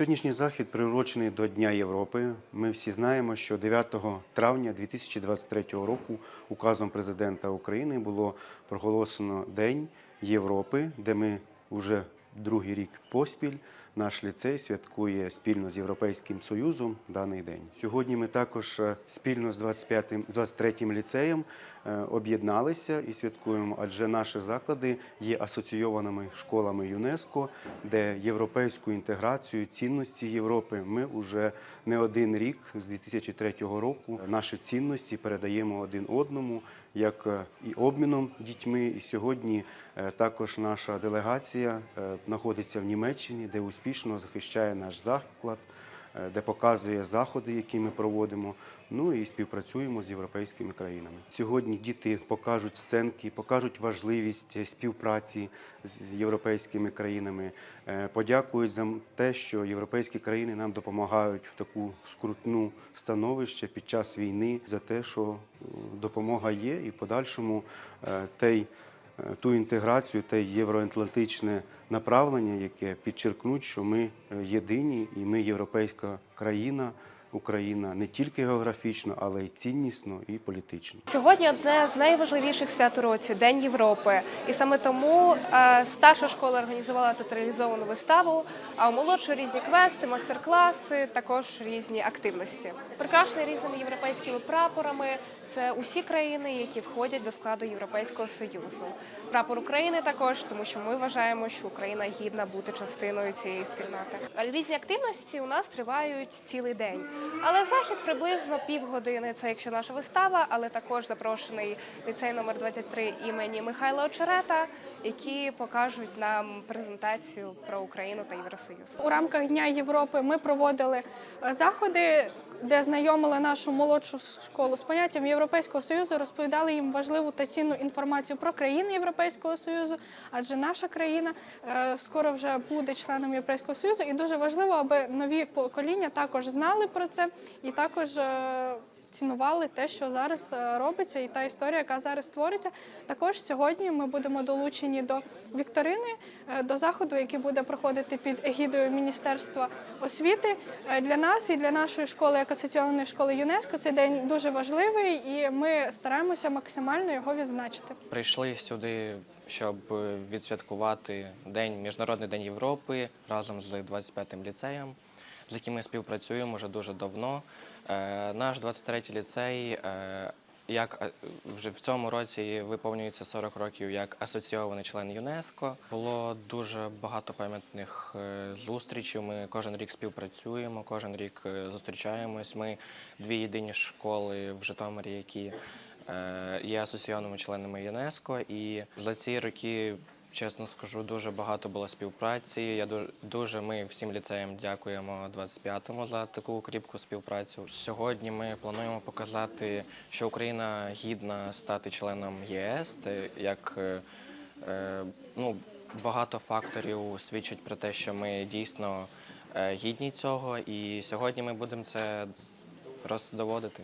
Сьогоднішній захід приурочений до Дня Європи. Ми всі знаємо, що 9 травня 2023 року указом президента України було проголошено День Європи, де ми вже другий рік поспіль наш ліцей святкує спільно з Європейським Союзом даний день. Сьогодні ми також е, спільно з 25-м, 23-м ліцеєм е, об'єдналися і святкуємо, адже наші заклади є асоційованими школами ЮНЕСКО, де європейську інтеграцію, цінності Європи ми вже не один рік з 2003 року наші цінності передаємо один одному, як е, і обміном дітьми. І сьогодні також наша делегація знаходиться в Німеччині, де успішно захищає наш заклад, е, де показує заходи, які ми проводимо. Ну і співпрацюємо з європейськими країнами. Сьогодні діти покажуть сценки, покажуть важливість співпраці з європейськими країнами, е, подякують за те, що європейські країни нам допомагають в таку скрутну становище під час війни, за те, що е, допомога є, і в подальшому той ту інтеграцію, те євроатлантичне направлення, яке підчеркнуть, що ми е, єдині і ми європейська країна, Україна не тільки географічно, але й ціннісно і політично. Сьогодні одне з найважливіших свят у році День Європи. І саме тому е, старша школа організувала театралізовану виставу, а у молодшої різні квести, майстер-класи, також різні активності. Прикрашені різними європейськими прапорами. Це усі країни, які входять до складу Європейського союзу. Прапор України також, тому що ми вважаємо, що Україна гідна бути частиною цієї спільноти. Різні активності у нас тривають цілий день. Але захід приблизно півгодини. Це якщо наша вистава, але також запрошений ліцей номер 23 імені Михайла Очерета, які покажуть нам презентацію про Україну та Євросоюз. У рамках Дня Європи ми проводили е, заходи, де знайомили нашу молодшу школу з поняттям Європейського Союзу, розповідали їм важливу та цінну інформацію про країни Європейського Союзу, адже наша країна е, скоро вже буде членом Європейського Союзу, і дуже важливо, аби нові покоління також знали про це і також. Цінували те, що зараз е, робиться, і та історія, яка зараз створиться. Також сьогодні ми будемо долучені до вікторини, е, до заходу, який буде проходити під егідою Міністерства освіти. Е, Для нас і для нашої школи, як асоційованої школи ЮНЕСКО, цей день дуже важливий, і ми стараємося максимально його відзначити. Прийшли сюди, щоб відсвяткувати день Міжнародний день Європи разом з 25-м ліцеєм, з яким ми співпрацюємо вже дуже давно. Е, Наш 23-й ліцей, е, як е, вже в цьому році виповнюється 40 років як асоційований член ЮНЕСКО. Було дуже багато пам'ятних зустрічей. Ми кожен рік співпрацюємо, кожен рік зустрічаємось. Ми дві єдині школи в Житомирі, які є асоційованими членами ЮНЕСКО. І за ці роки, чесно скажу, дуже багато було співпраці. Я ду- дуже ми всім ліцеям дякуємо 25-му за таку кріпку співпрацю. Сьогодні ми плануємо показати, що Україна гідна стати членом ЄС, як е, е, ну, багато факторів свідчать про те, що ми дійсно е, гідні цього. І сьогодні ми будемо це роздоводити.